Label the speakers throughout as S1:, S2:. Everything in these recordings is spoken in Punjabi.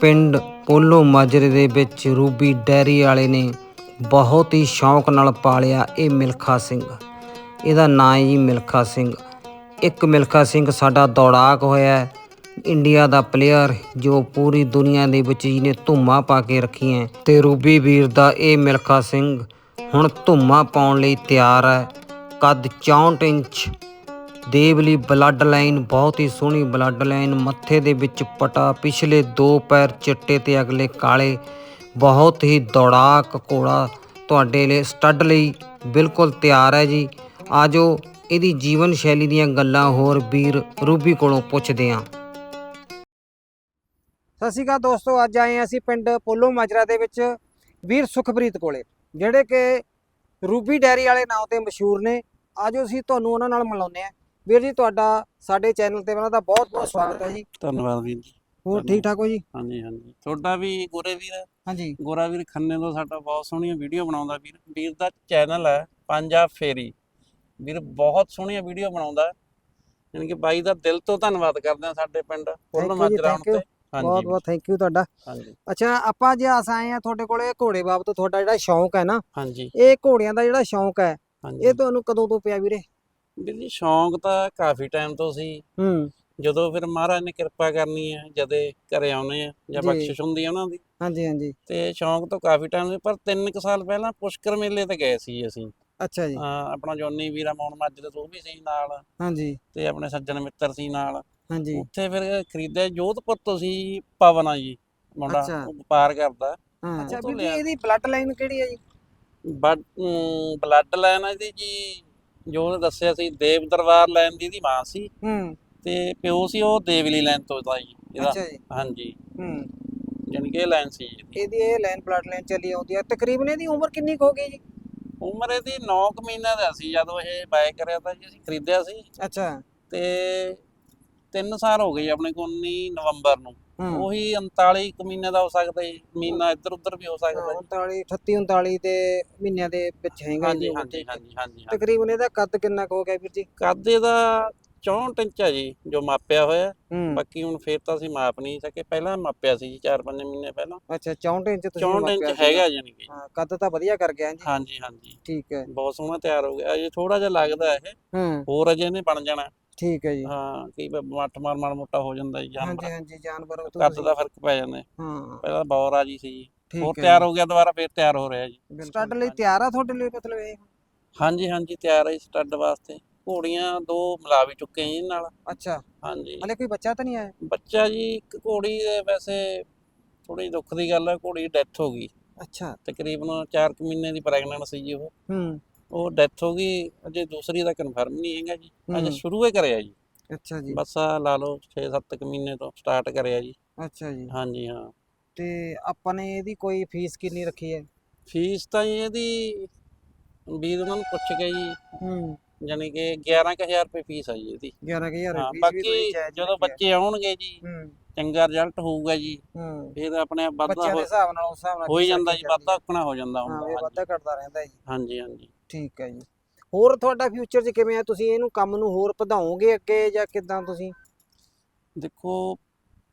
S1: ਪਿੰਡ ਪੋਲੋ ਮਾਜਰੇ ਦੇ ਵਿੱਚ ਰੂਬੀ ਡੈਰੀ ਵਾਲੇ ਨੇ ਬਹੁਤ ਹੀ ਸ਼ੌਂਕ ਨਾਲ ਪਾਲਿਆ ਇਹ ਮਿਲਖਾ ਸਿੰਘ। ਇਹਦਾ ਨਾਂ ਹੈ ਜੀ ਮਿਲਖਾ ਸਿੰਘ। ਇੱਕ ਮਿਲਖਾ ਸਿੰਘ ਸਾਡਾ ਦੌੜਾਕ ਹੋਇਆ ਇੰਡੀਆ ਦਾ ਪਲੇਅਰ ਜੋ ਪੂਰੀ ਦੁਨੀਆ ਦੇ ਵਿੱਚ ਜਿਹਨੇ ਧੁੰਮਾਂ ਪਾ ਕੇ ਰੱਖੀਆਂ ਤੇ ਰੂਬੀ ਵੀਰ ਦਾ ਇਹ ਮਿਲਖਾ ਸਿੰਘ ਹੁਣ ਧੁੰਮਾਂ ਪਾਉਣ ਲਈ ਤਿਆਰ ਹੈ। ਕੱਦ 64 ਇੰਚ ਦੇਵਲੀ ਬਲੱਡ ਲਾਈਨ ਬਹੁਤ ਹੀ ਸੋਹਣੀ ਬਲੱਡ ਲਾਈਨ ਮੱਥੇ ਦੇ ਵਿੱਚ ਪਟਾ, ਪਿਛਲੇ ਦੋ ਪੈਰ ਚਿੱਟੇ ਤੇ ਅਗਲੇ ਕਾਲੇ। ਬਹੁਤ ਹੀ ਦੌੜਾਕ ਘੋੜਾ ਤੁਹਾਡੇ ਲਈ ਸਟੱਡ ਲਈ ਬਿਲਕੁਲ ਤਿਆਰ ਹੈ ਜੀ। ਆਜੋ ਇਹਦੀ ਜੀਵਨ ਸ਼ੈਲੀ ਦੀਆਂ ਗੱਲਾਂ ਹੋਰ ਵੀਰ ਰੂਬੀ ਕੋਲੋਂ ਪੁੱਛਦੇ ਹਾਂ। ਸਤਿ ਸ਼੍ਰੀ ਅਕਾਲ ਦੋਸਤੋ, ਅੱਜ ਆਏ ਅਸੀਂ ਪਿੰਡ ਪੋਲੋ ਮਾਜਰਾ ਦੇ ਵਿੱਚ ਵੀਰ ਸੁਖਪ੍ਰੀਤ ਕੋਲੇ, ਜਿਹੜੇ ਕਿ ਰੂਬੀ ਡੈਰੀ ਵਾਲੇ ਨਾਂ ਤੇ ਮਸ਼ਹੂਰ ਨੇ। ਅੱਜ ਅਸੀਂ ਤੁਹਾਨੂੰ ਉਹਨਾਂ ਨਾਲ ਮਿਲਾਉਂਦੇ ਹਾਂ। ਵੀਰ ਜੀ ਤੁਹਾਡਾ ਸਾਡੇ ਚੈਨਲ ਤੇ ਉਹਨਾਂ ਦਾ ਬਹੁਤ ਬਹੁਤ ਸਵਾਗਤ ਹੈ ਜੀ।
S2: ਧੰਨਵਾਦ ਵੀਰ ਜੀ।
S1: ਹੋਰ ਠੀਕ ਠਾਕ ਹੋ ਜੀ?
S2: ਹਾਂਜੀ ਹਾਂਜੀ। ਤੁਹਾਡਾ ਵੀ ਗੋਰੇ ਵੀਰ
S1: ਹਾਂਜੀ।
S2: ਗੋਰਾ ਵੀਰ ਖੰਨੇ ਤੋਂ ਸਾਡਾ ਬਹੁਤ ਸੋਹਣੀਆਂ ਵੀਡੀਓ ਬਣਾਉਂਦਾ ਵੀਰ। ਵੀਰ ਦਾ ਚੈਨਲ ਹੈ ਪੰਜਾਬ ਫੇਰੀ। ਵੀਰ ਬਹੁਤ ਸੋਹਣੀਆਂ ਵੀਡੀਓ ਬਣਾਉਂਦਾ। ਯਾਨੀ ਕਿ ਬਾਈ ਦਾ ਦਿਲ ਤੋਂ ਧੰਨਵਾਦ ਕਰਦੇ ਆ ਸਾਡੇ ਪਿੰਡ ਫੁੱਲ
S1: you ਜੀ,
S2: ਮਾਜਰਾ
S1: thank you.
S2: ਤੇ।
S1: ਬਹੁਤ
S2: ਹਾਂਜੀ।
S1: ਬਹੁਤ ਥੈਂਕ ਯੂ ਤੁਹਾਡਾ।
S2: ਹਾਂਜੀ।
S1: ਅੱਛਾ ਆਪਾਂ ਜੇ ਆਸ ਆਏ ਆ ਤੁਹਾਡੇ ਕੋਲੇ ਘੋੜੇ ਬਾਬਤ ਤੁਹਾਡਾ ਜਿਹੜਾ ਸ਼ੌਂਕ ਹੈ ਨਾ
S2: ਹਾਂਜੀ।
S1: ਇਹ ਘੋੜਿਆਂ ਦਾ ਜਿਹੜਾ ਸ਼ੌਂਕ ਹੈ ਇਹ ਤੁਹਾਨੂੰ ਕਦੋਂ ਤੋਂ ਪਿਆ ਵੀਰੇ?
S2: ਵੀਰ ਜੀ ਸ਼ੌਂਕ ਤਾਂ ਕਾਫੀ ਟਾਈਮ ਤੋਂ ਸੀ।
S1: ਹੂੰ।
S2: ਜਦੋਂ ਫਿਰ ਮਹਾਰਾਜ ਨੇ ਕਿਰਪਾ ਕਰਨੀ ਹੈ ਜਦੇ ਘਰੇ ਆਉਨੇ ਆ ਜਾਂ
S1: ਜੀ।
S2: ਬਖਸ਼ਿਸ਼ ਹੁੰਦੀ ਹੈ ਉਹਨਾਂ ਦੀ।
S1: ਹਾਂਜੀ ਹਾਂਜੀ।
S2: ਤੇ ਸ਼ੌਂਕ ਤੋਂ ਕਾਫੀ ਟਾਈਮ ਸੀ ਪਰ 3 ਕੁ ਸਾਲ ਪਹਿਲਾਂ ਪੁਸ਼ਕਰ ਮੇਲੇ ਤੇ ਗਏ ਸੀ ਅਸੀਂ।
S1: ਅੱਛਾ ਜੀ।
S2: ਹਾਂ, ਆਪਣਾ ਜੋਨੀ ਵੀਰਾ ਮੌਣ ਮਾਜਰੇ ਤੋਂ ਉਹ ਵੀ ਸੀ ਨਾਲ।
S1: ਹਾਂਜੀ।
S2: ਤੇ ਆਪਣੇ ਸੱਜਣ ਮਿੱਤਰ ਸੀ ਨਾਲ।
S1: ਹਾਂਜੀ।
S2: ਉੱਥੇ ਫਿਰ ਖਰੀਦਿਆ ਜੋਧਪੁਰ ਤੋਂ ਸੀ ਪਵਨ ਆ ਜੀ ਮੁੰਡਾ
S1: ਅੱਛਾ।
S2: ਉਹ ਵਪਾਰ ਕਰਦਾ।
S1: ਹਾਂ ਅੱਛਾ
S2: ਤੋਂ
S1: ਵੀਰ ਜੀ
S2: ਲਿਆ।
S1: ਇਹਦੀ ਬਲੱਡ ਲਾਈਨ ਕਿਹੜੀ ਹੈ ਜੀ?
S2: ਬਲੱਡ ਲਾਈਨ ਆ ਇਹਦੀ ਜੀ ਜੋ ਉਹਨੇ ਦੱਸਿਆ ਸੀ ਦੇਵ ਦਰਬਾਰ ਲਾਈਨ ਦੀ ਇਹਦੀ ਮਾਂ ਸੀ
S1: ਹੂੰ।
S2: ਤੇ ਪਿਓ ਸੀ ਉਹ ਦੇਵਲੀ ਲਾਈਨ ਤੋਂ ਦਾ ਜੀ ਇਹਦਾ।
S1: ਅੱਛਾ ਜੀ।
S2: ਹਾਂਜੀ।
S1: ਹੂੰ।
S2: ਜਾਣੀ ਕਿ ਇਹ ਲਾਈਨ ਸੀ ਜੀ ਇਹਦੀ।
S1: ਇਹ ਲਾਈਨ ਬਲੱਡ ਲਾਈਨ ਚੱਲੀ ਆਉਂਦੀ ਹੈ ਤਕਰੀਬਨ ਇਹਦੀ ਉਮਰ ਕਿੰਨੀ ਕੁ ਹੋ ਗਈ ਜੀ?
S2: ਉਮਰ ਇਹਦੀ 9 ਮਹੀਨਿਆਂ ਦਾ ਸੀ ਜਦੋਂ ਇਹ ਬਾਏ ਕਰਿਆ ਤਾਂ ਜੀ ਅਸੀਂ ਖਰੀਦਿਆ ਸੀ।
S1: ਅੱਛਾ।
S2: ਤੇ 3 ਸਾਲ ਹੋ ਗਏ ਜੀ ਆਪਣੇ ਕੋਲ 19 ਨਵੰਬਰ ਨੂੰ। ਉਹੀ 39 ਕੁ ਮਹੀਨੇ ਦਾ ਹੋ ਸਕਦਾ ਜੀ ਮਹੀਨਾ ਇੱਧਰ ਉੱਧਰ ਵੀ ਹੋ ਸਕਦਾ ਜੀ।
S1: 39 38 39 ਦੇ ਮਹੀਨਿਆਂ ਦੇ ਵਿੱਚ ਹੈਗਾ ਜੀ
S2: ਹਾਂਜੀ
S1: ਹੈ।
S2: ਹਾਂਜੀ ਹਾਂਜੀ।
S1: ਤਕਰੀਬਨ ਇਹਦਾ ਕੱਦ ਕਿੰਨਾ ਕੁ ਹੋ ਗਿਆ ਵੀਰ ਜੀ?
S2: ਕੱਦ ਇਹਦਾ 64 ਇੰਚ ਆ ਜੀ ਜੋ ਮਾਪਿਆ ਹੋਇਆ।
S1: ਹੂੰ।
S2: ਬਾਕੀ ਹੁਣ ਫੇਰ ਤਾਂ ਅਸੀਂ ਮਾਪ ਨਹੀਂ ਸਕੇ। ਪਹਿਲਾਂ ਮਾਪਿਆ ਸੀ ਜੀ 4-5 ਮਹੀਨੇ ਪਹਿਲਾਂ।
S1: ਅੱਛਾ 64 ਇੰਚ ਤੁਸੀਂ
S2: 64
S1: ਮਾਪਿਆ
S2: ਇੰਚ। ਹੈਗਾ ਜਾਨੀ ਕਿ।
S1: ਹਾਂ ਕੱਦ ਤਾਂ ਵਧੀਆ ਕਰ ਗਿਆ ਜੀ।
S2: ਹਾਂਜੀ ਹਾਂਜੀ।
S1: ਠੀਕ ਹੈ।
S2: ਬਹੁਤ ਸੋਹਣਾ ਤਿਆਰ ਹੋ ਗਿਆ। ਅਜੇ ਥੋੜਾ ਜਿਹਾ ਲੱਗਦਾ ਇਹ।
S1: ਹੂੰ।
S2: ਹੋਰ ਅਜੇ ਇਹਨੇ ਬਣ ਜਾਣਾ।
S1: ਠੀਕ ਹੈ ਜੀ।
S2: ਹਾਂ ਕਈ ਵਾਰ ਮੱਠ ਮਾਰ ਮਾਰ ਮੋਟਾ ਹੋ ਜਾਂਦਾ ਜੀ
S1: ਹਾਂਜੀ
S2: ਜਾਨਵਰ।
S1: ਹਾਂਜੀ ਜਾਨਵਰ ਤੋਂ
S2: ਕੱਦ ਦਾ ਫ਼ਰਕ ਪੈ ਜਾਂਦਾ। ਹੈ।
S1: ਹਾਂ
S2: ਪਹਿਲਾਂ ਬੌਰ ਆ ਜੀ ਸੀ ਜੀ।
S1: ਠੀਕ
S2: ਹੋਰ
S1: ਹੈ
S2: ਤਿਆਰ ਹੋ ਗਿਆ ਦੁਬਾਰਾ ਫੇਰ ਤਿਆਰ ਹੋ ਰਿਹਾ ਜੀ।
S1: ਸਟੱਡ ਲਈ ਤਿਆਰ ਆ ਤੁਹਾਡੇ ਲਈ ਮਤਲਬ ਇਹ?
S2: ਹਾਂਜੀ ਹਾਂਜੀ ਤਿਆਰ ਹੈ ਜੀ ਸਟੱਡ ਵਾਸਤੇ। ਘੋੜੀਆਂ ਦੋ ਮਿਲਾ ਵੀ ਚੁੱਕੇ ਜੀ ਇਹਦੇ ਨਾਲ।
S1: ਅੱਛਾ।
S2: ਹਾਂਜੀ।
S1: ਹਲੇ ਕੋਈ ਬੱਚਾ ਤਾਂ ਨਹੀਂ ਆਇਆ?
S2: ਬੱਚਾ ਜੀ ਇੱਕ ਘੋੜੀ ਦੇ ਵੈਸੇ ਥੋੜੀ ਦੁੱਖ ਦੀ ਗੱਲ ਹੈ ਘੋੜੀ ਡੈਥ ਹੋ ਗਈ।
S1: ਅੱਛਾ।
S2: ਤਕਰੀਬਨ 4 ਮਹੀਨੇ ਦੀ ਪ੍ਰੈਗਨੈਂਟ ਸੀ ਜੀ ਉਹ।
S1: ਹੂੰ।
S2: ਉਹ ਡੈਥ ਹੋ ਗਈ ਅਜੇ ਦੂਸਰੀ ਦਾ ਕਨਫਰਮ ਨਹੀਂ ਹੈਗਾ ਜੀ। ਅਜੇ
S1: ਹੂੰ।
S2: ਸ਼ੁਰੂ ਹੀ ਕਰਿਆ ਜੀ।
S1: ਅੱਛਾ ਜੀ।
S2: ਬਸ ਆਹ ਲਾ ਲਓ 6-7 ਮਹੀਨੇ ਤੋਂ ਸਟਾਰਟ ਕਰਿਆ ਜੀ।
S1: ਅੱਛਾ ਜੀ।
S2: ਹਾਂਜੀ ਹਾਂ।
S1: ਤੇ ਆਪਾਂ ਨੇ ਇਹਦੀ ਕੋਈ ਫੀਸ ਕਿੰਨੀ ਰੱਖੀ ਹੈ?
S2: ਫੀਸ ਤਾਂ ਜੀ ਇਹਦੀ ਵੀਰ ਉਹਨਾਂ ਨੂੰ ਪੁੱਛ ਕੇ ਜੀ
S1: ਹੂੰ।
S2: ਯਾਨੀ ਕਿ 11000 ਰੁਪਏ ਫੀਸ ਆ ਜੀ ਇਹਦੀ।
S1: 11000
S2: ਹਾਂ
S1: ਫੀਸ ਵੀ
S2: ਬਾਕੀ ਜਦੋਂ
S1: ਹੈ।
S2: ਬੱਚੇ ਆਉਣਗੇ ਜੀ
S1: ਹੂੰ।
S2: ਚੰਗਾ ਰਿਜ਼ਲਟ ਹੋਊਗਾ ਜੀ।
S1: ਹੂੰ।
S2: ਫਿਰ ਆਪਣੇ ਆਪ ਵੱਧਦਾ
S1: ਬੱਚਿਆਂ ਦੇ
S2: ਹੋ
S1: ਹਿਸਾਬ ਨਾਲ ਉਸ ਹਿਸਾਬ ਨਾਲ
S2: ਹੋ ਹੀ ਜਾਂਦਾ ਜੀ ਵਾਧਾ ਔਕਣਾ ਹੋ ਜਾਂਦਾ
S1: ਹਾਂ
S2: ਹੁੰਦਾ
S1: ਇਹ
S2: ਹਾਂਜੀ।
S1: ਵਾਧਾ ਘਟਦਾ ਰਹਿੰਦਾ ਜੀ।
S2: ਹਾਂਜੀ ਹਾਂਜੀ।
S1: ਠੀਕ ਹੈ ਜੀ। ਹੋਰ ਤੁਹਾਡਾ ਫਿਊਚਰ 'ਚ ਕਿਵੇਂ ਆ? ਤੁਸੀਂ ਇਹਨੂੰ ਕੰਮ ਨੂੰ ਹੋਰ ਵਧਾਓਗੇ ਅੱਗੇ ਜਾਂ ਕਿਦਾਂ ਤੁਸੀਂ?
S2: ਦੇਖੋ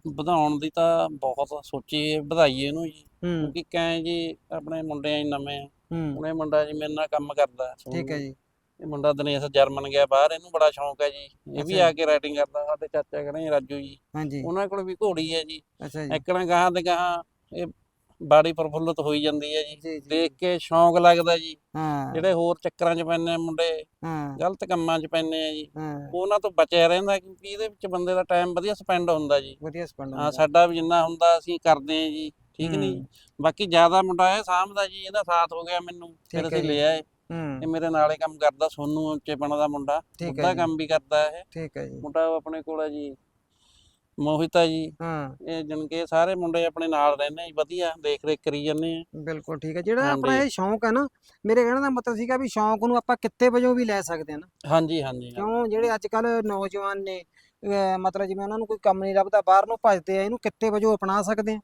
S2: ਵਧਾਉਣ ਦੀ ਤਾਂ ਬਹੁਤ ਸੋਚੀ ਵਧਾਈਏ ਇਹਨੂੰ ਜੀ।
S1: ਹੂੰ।
S2: ਕਿਉਂਕਿ ਕੈਂ ਜੀ ਆਪਣੇ ਮੁੰਡੇ ਆ ਜੀ ਨਵੇਂ ਆ।
S1: ਹੂੰ।
S2: ਮੁੰਡਾ ਜੀ ਮੇਰੇ ਨਾਲ ਕੰਮ ਕਰਦਾ।
S1: ਠੀਕ ਹੈ ਜੀ।
S2: ਇਹ ਮੁੰਡਾ ਦਿਨੇਸ਼ ਜਰਮਨ ਗਿਆ ਬਾਹਰ ਇਹਨੂੰ ਬੜਾ ਸ਼ੌਂਕ ਹੈ ਜੀ। ਇਹ ਵੀ
S1: ਅੱਛਾ।
S2: ਆ ਕੇ ਰਾਈਟਿੰਗ ਕਰਦਾ ਸਾਡੇ ਚਾਚਾ ਕਹਿੰਦੇ ਰਾਜੂ ਜੀ।
S1: ਹਾਂਜੀ।
S2: ਉਹਨਾਂ ਕੋਲ ਵੀ ਘੋੜੀ ਹੈ ਜੀ।
S1: ਅੱਛਾ ਜੀ।
S2: ਇੱਕਣਾ ਗਾਹਾਂ ਦੇ ਗਾਹਾਂ ਇਹ ਬਾੜੀ ਪ੍ਰਫੁੱਲਤ ਹੋਈ ਜਾਂਦੀ ਹੈ ਜੀ। ਦੇਖ ਕੇ ਸ਼ੌਂਕ ਲੱਗਦਾ ਜੀ।
S1: ਹਾਂ।
S2: ਜਿਹੜੇ ਹੋਰ ਚੱਕਰਾਂ 'ਚ ਪੈਂਦੇ ਆ ਮੁੰਡੇ
S1: ਹਾਂ।
S2: ਗਲਤ ਕੰਮਾਂ 'ਚ ਪੈਂਦੇ ਆ ਜੀ।
S1: ਹਾਂ।
S2: ਉਹਨਾਂ ਤੋਂ ਬਚਿਆ ਰਹਿੰਦਾ ਕਿਉਂਕਿ ਇਹਦੇ ਵਿੱਚ ਬੰਦੇ ਦਾ ਟਾਈਮ ਵਧੀਆ ਸਪੈਂਡ ਹੁੰਦਾ ਜੀ।
S1: ਵਧੀਆ ਸਪੰਡ
S2: ਹਾਂ ਸਾਡਾ ਵੀ ਜਿੰਨਾ ਹੁੰਦਾ ਅਸੀਂ ਕਰਦੇ ਆ ਜੀ ਠੀਕ ਨਹੀਂ? ਬਾਕੀ ਜ਼ਿਆਦਾ ਮੁੰਡਾ ਇਹ ਸਾਂਭਦਾ ਜੀ ਇਹਦਾ ਸਾਥ ਹੋ ਗਿਆ ਮੈਨੂੰ ਫਿਰ
S1: ਹੈ
S2: ਅਸੀਂ। ਲਿਆ
S1: ਹੂੰ।
S2: ਇਹ ਮੇਰੇ ਨਾਲ ਹੀ ਕੰਮ ਕਰਦਾ ਸੋਨੂੰ ਉੱਚੇਪਣ ਦਾ ਮੁੰਡਾ। ਉਹਦਾ
S1: ਹੈ
S2: ਕੰਮ ਵੀ ਕਰਦਾ ਇਹ।
S1: ਠੀਕ ਹੈ ਜੀ।
S2: ਮੁੰਡਾ ਆਪਣੇ ਕੋਲ ਹੈ ਜੀ। ਮੋਹਿਤ ਜੀ।
S1: ਹਾਂ।
S2: ਇਹ ਜਨ ਕੇ ਸਾਰੇ ਮੁੰਡੇ ਆਪਣੇ ਨਾਲ ਰਹਿੰਦੇ ਜੀ ਵਧੀਆ ਦੇਖ ਰੇਖ ਕਰੀ ਜਾਂਦੇ ਆ।
S1: ਬਿਲਕੁਲ ਠੀਕ ਹੈ ਜਿਹੜਾ ਆਪਣਾ। ਇਹ ਸ਼ੌਂਕ ਹੈ ਨਾ ਮੇਰੇ ਕਹਿਣ ਦਾ ਮਤਲਬ ਸੀਗਾ ਵੀ ਸ਼ੌਂਕ ਨੂੰ ਆਪਾਂ ਕਿੱਤੇ ਵਜੋਂ ਵੀ ਲੈ ਸਕਦੇ ਹਾਂ ਨਾ।
S2: ਹਾਂਜੀ ਹਾਂਜੀ।
S1: ਕਿਉਂ? ਜਿਹੜੇ ਅੱਜ ਕੱਲ ਨੌਜਵਾਨ ਨੇ ਮਤਲਬ ਜਿਵੇਂ ਉਹਨਾਂ ਨੂੰ ਕੋਈ ਕੰਮ ਨਹੀਂ ਲੱਭਦਾ ਬਾਹਰ ਨੂੰ ਭੱਜਦੇ ਆ ਇਹਨੂੰ ਕਿੱਤੇ ਵਜੋਂ ਅਪਣਾ ਸਕਦੇ ਆ।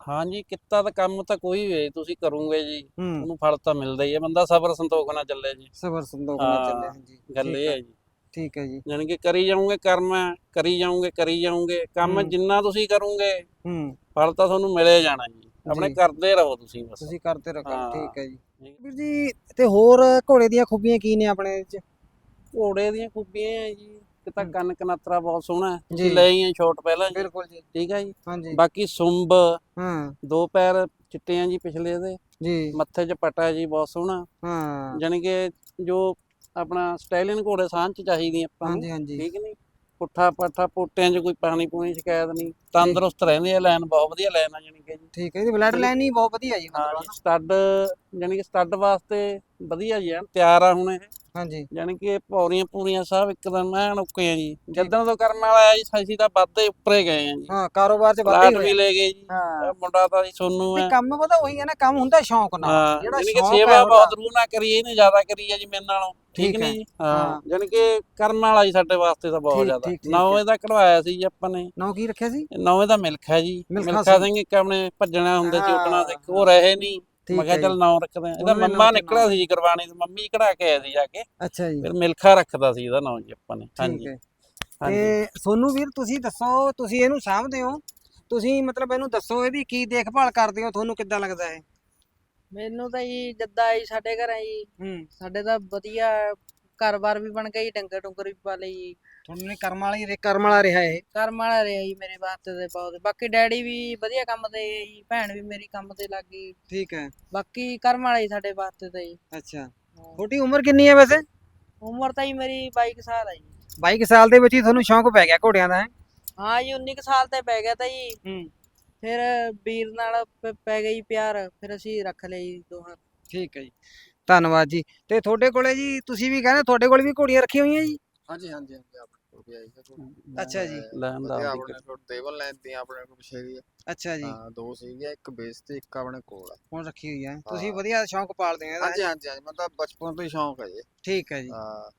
S2: ਹਾਂਜੀ ਕਿੱਤਾ ਤਾਂ ਕੰਮ ਤਾਂ ਕੋਈ ਵੀ ਤੁਸੀਂ ਕਰੋਗੇ ਜੀ। ਉਹਨੂੰ ਫਲ ਤਾਂ ਮਿਲਦਾ ਹੀ ਹੈ ਬੰਦਾ ਸਬਰ ਸੰਤੋਖ ਨਾਲ ਚੱਲੇ ਜੀ।
S1: ਸਬਰ ਸੰਤੋਖ ਨਾਲ ਚੱਲੇ ਹਾਂਜੀ।
S2: ਗੱਲ ਇਹ।
S1: ਹੈ
S2: ਜੀ।
S1: ਠੀਕ ਹੈ ਜੀ।
S2: ਯਾਨੀ ਕਿ ਕਰੀ ਜਾਓਗੇ ਕਰਮ ਹੈ ਕਰੀ ਜਾਓਗੇ ਕਰੀ ਜਾਓਗੇ ਕੰਮ। ਜਿੰਨਾ ਤੁਸੀਂ ਕਰੋਗੇ
S1: ਹੂੰ।
S2: ਫਲ ਤਾਂ ਤੁਹਾਨੂੰ ਮਿਲੇ ਜਾਣਾ ਜੀ। ਆਪਣੇ। ਕਰਦੇ ਰਹੋ ਤੁਸੀਂ ਬਸ।
S1: ਤੁਸੀਂ ਕਰਦੇ ਰਹੋ। ਠੀਕ ਹੈ ਜੀ। ਵੀਰ ਜੀ ਤੇ ਹੋਰ ਘੋੜੇ ਦੀਆਂ ਖੂਬੀਆਂ ਕੀ ਨੇ ਆਪਣੇ ਵਿੱਚ?
S2: ਘੋੜੇ ਦੀਆਂ ਖੂਬੀਆਂ ਹੈ ਜੀ। ਇੱਕ ਤਾਂ। ਕੰਨ ਕਨਤਰਾ ਬਹੁਤ ਸੋਹਣਾ
S1: ਜੀ।
S2: ਲੈ ਆਈਆਂ ਛੋਟ ਪਹਿਲਾਂ
S1: ਬਿਲਕੁਲ ਜੀ।
S2: ਠੀਕ ਹੈ ਜੀ।
S1: ਹਾਂਜੀ।
S2: ਬਾਕੀ ਸੁੰਬ
S1: ਹਾਂ।
S2: ਦੋ ਪੈਰ ਚਿੱਟੇ ਆ ਜੀ ਪਿਛਲੇ ਦੇ।
S1: ਜੀ।
S2: ਮੱਥੇ 'ਚ ਪਟਾ ਜੀ ਬਹੁਤ ਸੋਹਣਾ।
S1: ਹਾਂ।
S2: ਜਾਣੀ ਕਿ ਜੋ ਆਪਣਾ ਸਟਾਈਲਿਨ ਘੋੜੇ ਸਾਂਝ 'ਚ ਚਾਹੀਦੀ ਆਪਾਂ ਨੂੰ
S1: ਹਾਂਜੀ ਹਾਂਜੀ।
S2: ਠੀਕ ਨਹੀਂ? ਪੁੱਠਾ ਪੱਠਾ ਪੋਟਿਆਂ 'ਚ ਕੋਈ ਪਾਣੀ ਪੂਣੀ ਸ਼ਿਕਾਇਤ ਨਹੀਂ। ਤੰਦਰੁਸਤ ਰਹਿੰਦੇ ਆ ਲੈਨ ਬਹੁਤ ਵਧੀਆ ਲੈਨ ਆ ਜਾਣੀ ਕਿ ਜੀ।
S1: ਠੀਕ ਹੈ ਜੀ ਬਲੱਡ ਲਾਈਨ ਹੀ ਬਹੁਤ ਵਧੀਆ ਜੀ
S2: ਹਾਂ
S1: ਮਤਲਬ
S2: ਸਟੱਡ ਜਾਣੀ ਕਿ ਸਟੱਡ ਵਾਸਤੇ ਵਧੀਆ ਜੀ ਐਨ ਤਿਆਰ ਆ ਹੁਣ ਇਹ।
S1: ਹਾਂਜੀ।
S2: ਜਾਣੀ ਕਿ ਪੌੜੀਆਂ ਪੂਰੀਆਂ ਸਭ ਇੱਕਦਮ ਐਨ ਓਕੇ ਆ ਜੀ। ਜਦੋਂ ਤੋਂ ਕਰਨ ਵਾਲਾ ਆਇਆ ਜੀ ਅਸੀਂ ਤਾਂ ਵੱਧਦੇ ਉੱਪਰੇ ਗਏ ਆ ਜੀ।
S1: ਹਾਂ ਕਾਰੋਬਾਰ ਚ ਵਾਧੇ
S2: ਵੀ
S1: ਹੋਏ
S2: ਲੈ ਗਏ ਜੀ।
S1: ਹਾਂ।
S2: ਇਹ ਮੁੰਡਾ ਤਾਂ ਜੀ ਸੋਨੂੰ ਹੈ।
S1: ਕੰਮ ਪਤਾ ਉਹੀ ਹੈ ਨਾ ਕੰਮ ਹੁੰਦਾ ਸ਼ੌਂਕ ਨਾਲ। ਜਿਹੜਾ ਸ਼ੌਂਕ
S2: ਸੇਵਾ
S1: ਹੈ
S2: ਬਹੁਤ ਰੂਹ ਨਾਲ ਕਰੀ ਇਹਨੇ ਜ਼ਿਆਦਾ ਕਰੀ ਹੈ ਜੀ ਮੇਰੇ ਨਾਲੋਂ। ਠੀਕ। ਨਹੀਂ ਜੀ?
S1: ਹਾਂ।
S2: ਜਾਣੀ ਕਿ ਕਰਨ ਵਾਲਾ ਜੀ ਸਾਡੇ ਵਾਸਤੇ ਤਾਂ ਬਹੁਤ ਜ਼ਿਆਦਾ।
S1: ਠੀਕ, ਠੀਕ
S2: ਨੌ
S1: ਹੈ।
S2: ਇਹਦਾ ਕਢਵਾਇਆ ਸੀ ਜੀ ਆਪਾਂ ਨੇ।
S1: ਨੌ ਕੀ ਰੱਖਿਆ ਸੀ?
S2: ਨੌਵੇਂ ਦਾ ਮਿਲਖਾ ਜੀ।
S1: ਮਿਲਖਾ ਸਿੰਘ।
S2: ਇੱਕ ਆਪਣੇ ਭੱਜਣਾ ਹੁੰਦੇ ਸੀ ਉੱਡਣਾ
S1: ਹਾਂ,
S2: ਸਿੱਖ ਉਹ ਰਹੇ ਨਹੀਂ। ਮੈਂ ਕਿਹਾ ਚੱਲ। ਨਾਂ ਰੱਖਦੇ ਆ ਇਹਦਾ ਮੰਮਾ ਨਿਕਲਿਆ। ਸੀ ਜੀ ਕੁਰਬਾਨੀ ਤੋਂ। ਮੰਮੀ ਕਢਾ ਕੇ ਆਇਆ ਸੀ ਜਾ ਕੇ।
S1: ਅੱਛਾ ਜੀ।
S2: ਫਿਰ ਮਿਲਖਾ ਰੱਖਦਾ ਸੀ ਇਹਦਾ ਨਾਂ ਜੀ ਆਪਾਂ ਨੇ। ਹਾਂਜੀ।
S1: ਤੇ ਸੋਨੂੰ ਵੀਰ ਤੁਸੀਂ ਦੱਸੋ ਤੁਸੀਂ ਇਹਨੂੰ ਸਾਂਭਦੇ ਹੋ? ਤੁਸੀਂ ਮਤਲਬ ਇਹਨੂੰ ਦੱਸੋ ਇਹਦੀ ਕੀ ਦੇਖਭਾਲ ਕਰਦੇ ਹੋ? ਤੁਹਾਨੂੰ ਕਿੱਦਾਂ ਲੱਗਦਾ ਹੈ
S3: ਮੈਨੂੰ ਤਾਂ ਜੀ ਜੱਦਾ ਜੀ ਸਾਡੇ ਘਰ ਜੀ।
S1: ਹੂੰ।
S3: ਸਾਡੇ ਤਾਂ ਵਧੀਆ ਘਰ-ਬਾਰ ਵੀ ਬਣ ਗਿਆ ਜੀ ਡੰਗਰ ਡੁੰਗਰ ਵੀ ਪਾ ਲਈ। ਜੀ
S1: ਤੁਹਾਨੂੰ ਨੇ ਕਰਮ ਵਾਲੀ ਰੇ ਕਰਮ ਵਾਲਾ ਰਿਹਾ ਇਹ?
S3: ਕਰਮ ਵਾਲਾ ਰਿਹਾ ਜੀ ਮੇਰੇ ਵਾਸਤੇ ਤੇ ਬਹੁਤ। ਬਾਕੀ ਡੈਡੀ ਵੀ ਵਧੀਆ ਕੰਮ ਤੇ ਹੈ ਜੀ ਭੈਣ ਵੀ ਮੇਰੀ ਕੰਮ ਤੇ ਲੱਗ ਗਈ।
S1: ਠੀਕ ਹੈ।
S3: ਬਾਕੀ ਕਰਮ ਵਾਲਾ ਜੀ ਸਾਡੇ ਵਾਸਤੇ ਤਾਂ ਜੀ।
S1: ਅੱਛਾ।
S3: ਹਾਂ।
S1: ਤੁਹਾਡੀ ਉਮਰ ਕਿੰਨੀ ਹੈ ਵੈਸੇ?
S3: ਉਮਰ ਤਾਂ ਜੀ ਮੇਰੀ 22 ਸਾਲ ਹੈ ਜੀ।
S1: 22 ਸਾਲ ਦੇ ਵਿੱਚ ਹੀ ਤੁਹਾਨੂੰ ਸ਼ੌਂਕ ਪੈ ਗਿਆ ਘੋੜਿਆਂ ਦਾ ਹੈ?
S3: ਹਾਂ ਜੀ 19 ਕੁ ਸਾਲ ਤੇ ਪੈ ਗਿਆ ਤਾਂ ਜੀ।
S1: ਹੂੰ।
S3: ਫਿਰ ਵੀਰ ਨਾਲ ਪ- ਪੈ ਗਈ ਪਿਆਰ ਫਿਰ ਅਸੀਂ ਰੱਖ ਜੀ ਦੋਹਾਂ।
S1: ਠੀਕ ਹੈ ਜੀ। ਧੰਨਵਾਦ ਜੀ। ਤੇ ਤੁਹਾਡੇ ਕੋਲੇ ਜੀ ਤੁਸੀਂ ਵੀ ਕਹਿੰਦੇ ਤੁਹਾਡੇ ਕੋਲ ਵੀ ਘੋੜੀਆਂ ਰੱਖੀਆਂ ਹੋਈਆਂ ਜੀ?
S4: ਹਾਂਜੀ ਹਾਂਜੀ ਹਾਂਜੀ ਆਪਣੇ ਕੋਲ ਵੀ ਆਈ ਹੈ ਕੋਈ।
S1: ਅੱਛਾ ਜੀ।
S4: ਮੈਂ
S2: ਲੈਣ ਦਾ
S4: ਵਧੀਆ ਆਪਣੇ ਕੋਲ ਟੇਬਲ ਲੈਣ ਦੀਆਂ ਆਪਣੇ ਕੋਲ ਵੀ ਹੈ
S1: ਅੱਛਾ ਜੀ।
S4: ਹਾਂ ਦੋ ਸੀਗੀਆਂ ਇੱਕ ਬੇਸ ਤੇ ਇੱਕ ਆਪਣੇ ਕੋਲ ਹੈ
S1: ਹੁਣ ਰੱਖੀ ਹੋਈ ਹੈ ਤੁਸੀਂ
S4: ਹਾਂ।
S1: ਵਧੀਆ ਸ਼ੌਂਕ ਪਾਲਦੇ ਹੋ ਇਹਦਾ।
S4: ਹਾਂਜੀ ਹਾਂਜੀ ਹਾਂਜੀ ਮੈਨੂੰ ਤਾਂ ਬਚਪਨ ਤੋਂ ਹੀ ਸ਼ੌਂਕ ਹੈ ਜੀ।
S1: ਠੀਕ ਹੈ ਜੀ।
S4: ਹਾਂ।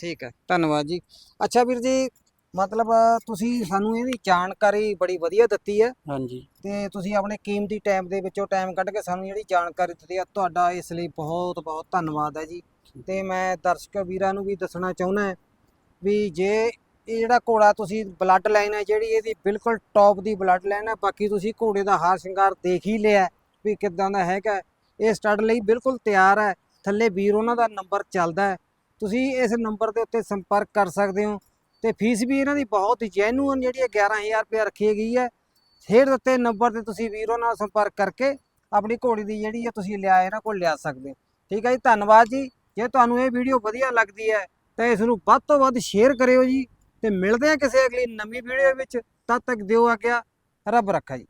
S1: ਠੀਕ ਹੈ ਧੰਨਵਾਦ ਜੀ। ਅੱਛਾ ਵੀਰ ਜੀ ਮਤਲਬ ਤੁਸੀਂ ਸਾਨੂੰ ਇਹਦੀ ਜਾਣਕਾਰੀ ਬੜੀ ਵਧੀਆ ਦਿੱਤੀ ਹੈ।
S2: ਹਾਂਜੀ।
S1: ਤੇ ਤੁਸੀਂ ਆਪਣੇ ਕੀਮਤੀ ਟਾਈਮ ਦੇ ਵਿੱਚੋਂ ਟਾਈਮ ਕੱਢ ਕੇ ਸਾਨੂੰ ਜਿਹੜੀ ਜਾਣਕਾਰੀ ਦਿੱਤੀ ਹੈ ਤੁਹਾਡਾ ਇਸ ਲਈ ਬਹੁਤ ਬਹੁਤ ਧੰਨਵਾਦ ਹੈ ਜੀ। ਤੇ ਮੈਂ ਦਰਸ਼ਕ ਵੀਰਾਂ ਨੂੰ ਵੀ ਦੱਸਣਾ ਚਾਹੁੰਦਾ ਹੈ ਵੀ ਜੇ ਇਹ ਜਿਹੜਾ ਘੋੜਾ ਤੁਸੀਂ ਬਲੱਡ ਲਾਈਨ ਹੈ ਜਿਹੜੀ ਇਹਦੀ ਬਿਲਕੁਲ ਟੌਪ ਦੀ ਬਲੱਡ ਲਾਈਨ ਹੈ ਬਾਕੀ ਤੁਸੀਂ ਘੋੜੇ ਦਾ ਹਾਰ ਸ਼ਿੰਗਾਰ ਦੇਖ ਹੀ ਲਿਆ ਵੀ ਕਿੱਦਾਂ ਦਾ ਹੈਗਾ ਇਹ ਸਟੱਡ ਲਈ ਬਿਲਕੁਲ ਤਿਆਰ ਹੈ। ਥੱਲੇ ਵੀਰ ਉਹਨਾਂ ਦਾ ਨੰਬਰ ਚੱਲਦਾ ਹੈ। ਤੁਸੀਂ ਇਸ ਨੰਬਰ ਦੇ ਉੱਤੇ ਸੰਪਰਕ ਕਰ ਸਕਦੇ ਹੋ। ਤੇ ਫੀਸ ਵੀ ਇਹਨਾਂ ਦੀ ਬਹੁਤ ਹੀ ਜੈਨੂਅਨ ਜਿਹੜੀ ਹੈ 11000 ਰੁਪਏ ਰੱਖੀ ਗਈ ਹੈ। ਹੇਠ ਦਿੱਤੇ ਨੰਬਰ ਤੇ ਤੁਸੀਂ ਵੀਰੋ ਨਾਲ ਸੰਪਰਕ ਕਰਕੇ ਆਪਣੀ ਘੋੜੀ ਦੀ ਜਿਹੜੀ ਹੈ ਤੁਸੀਂ ਲਿਆ ਇਹਨਾਂ ਕੋਲ ਲਿਆ ਸਕਦੇ ਹੋ। ਠੀਕ ਹੈ ਜੀ, ਧੰਨਵਾਦ ਜੀ। ਜੇ ਤੁਹਾਨੂੰ ਇਹ ਵੀਡੀਓ ਵਧੀਆ ਲੱਗਦੀ ਹੈ ਤਾਂ ਇਸ ਨੂੰ ਵੱਧ ਤੋਂ ਵੱਧ ਸ਼ੇਅਰ ਕਰਿਓ ਜੀ ਤੇ ਮਿਲਦੇ ਹਾਂ ਕਿਸੇ ਅਗਲੀ ਨਵੀਂ ਵੀਡੀਓ ਵਿੱਚ। ਤਦ ਤੱਕ ਦਿਓ ਆ ਗਿਆ ਰੱਬ ਰੱਖਾ ਜੀ।